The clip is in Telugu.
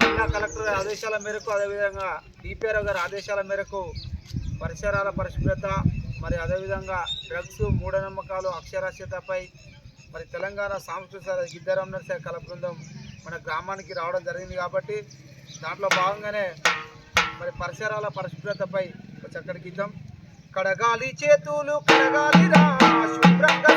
జిల్లా కలెక్టర్ ఆదేశాల మేరకు అదేవిధంగా డిపిఆర్ఓ గారి ఆదేశాల మేరకు పరిసరాల పరిశుభ్రత మరి అదేవిధంగా డ్రగ్స్ మూఢనమ్మకాలు అక్షరాస్యతపై మరి తెలంగాణ సాంస్కృతిక గిద్దరం నర్సే కళ బృందం మన గ్రామానికి రావడం జరిగింది కాబట్టి దాంట్లో భాగంగానే మరి పరిసరాల పరిశుభ్రతపై ఒక చక్కటి గీతం. కడగాలి చేతులు కడగాలి రా శుభ్రంగా